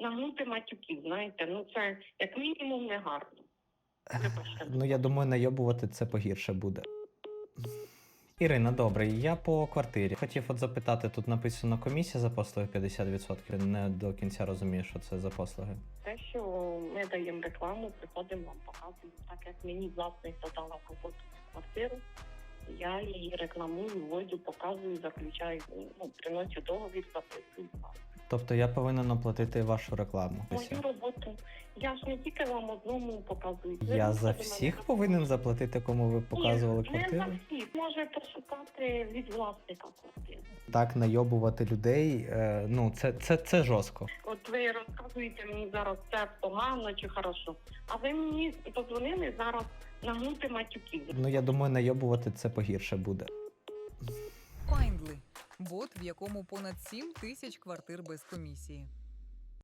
нагнути матюків, знаєте, ну це як мінімум не гарно. Ну, я думаю, найобувати це погірше буде. Ірина, добре, я по квартирі. Хотів от запитати, тут написано комісія за послуги 50%. Не до кінця розумію, що це за послуги. Те, що ми даємо рекламу, приходимо вам показуємо. Так як мені власник додала роботу квартиру, я її рекламую, вводжу, показую, заключаю, ну, приношу договір, записую. Тобто я повинен оплатити вашу рекламу. Мою роботу. Я ж не тільки вам одному показую. Я за всіх повинен заплатити, кому ви показували Ні, Не за всіх. Може пошукати від власника квартири. Так найобувати людей. Е, ну, це, це, це жорстко. От ви розказуєте мені зараз це погано чи хорошо. А ви мені подзвонили зараз нагнути матюків. Ну, я думаю, найобувати це погірше буде. Бот, в якому понад 7 тисяч квартир без комісії.